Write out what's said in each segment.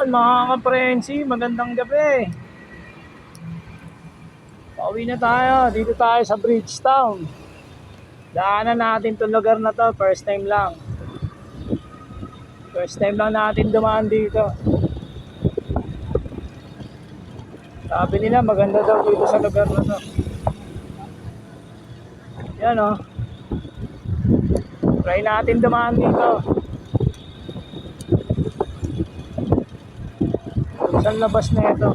Yun, mga kaprensi, magandang gabi. Pauwi na tayo. Dito tayo sa Bridgetown. Daanan natin itong lugar na to. First time lang. First time lang natin dumaan dito. Sabi nila maganda daw dito sa lugar na to. Yan o. Oh. Try natin dumaan dito. Labas na ito?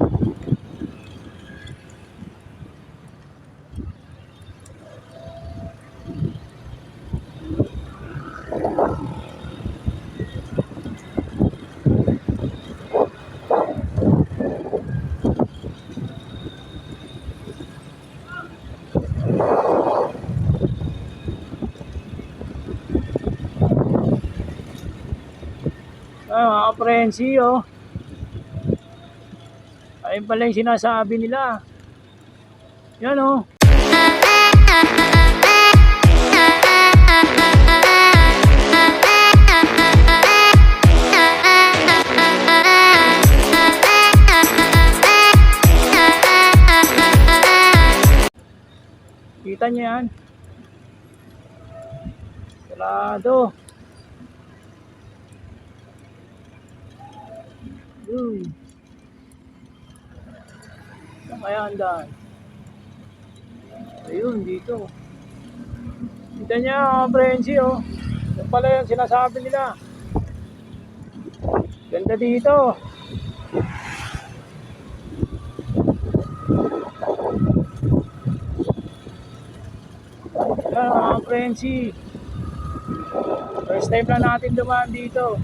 Ah, mga kaprensi, oh. Ayun pala yung sinasabi nila. Yan, oh. Kita niyo yan? Sarado. Yun. Kaya ang daan? Ayun, dito. Kita niya, frenzy, oh. Yan pala yung sinasabi nila. Ganda dito. Yan, mga frenzy. First time lang natin dumaan dito.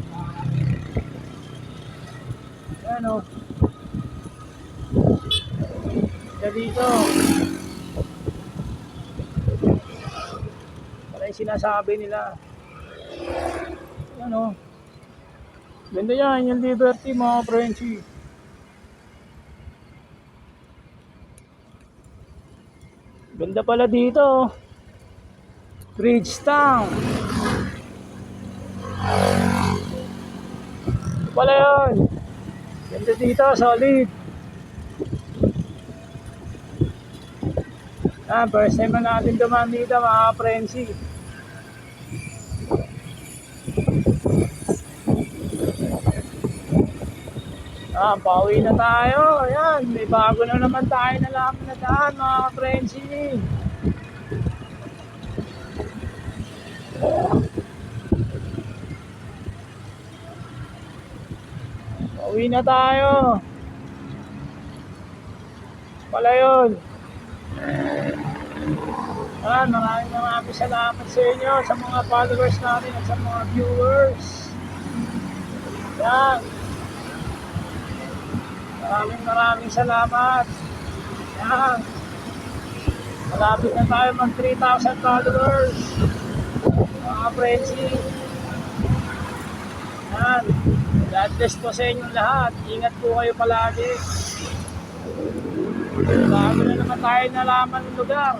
Yan, oh. Dito. Para yung sinasabi nila. Ano? Ganda yan, yung Liberty mga Frenchie. Ganda pala dito. oh. Bridgetown. Pala yun. Ganda dito, solid. Ah, first time na natin dumaan dito mga frenzy. Ah, pauwi na tayo. Ayan, may bago na naman tayo na lang na daan mga frenzy. Pauwi na tayo. Pala yun. Ah, maraming maraming salamat sa inyo, sa mga followers natin at sa mga viewers. Yan. Maraming maraming salamat. Yan. Malapit na tayo mag 3,000 followers. Mga friendship. Yan. God bless po sa inyong lahat. Ingat po kayo palagi. Bago na naman tayo nalaman ng lugar.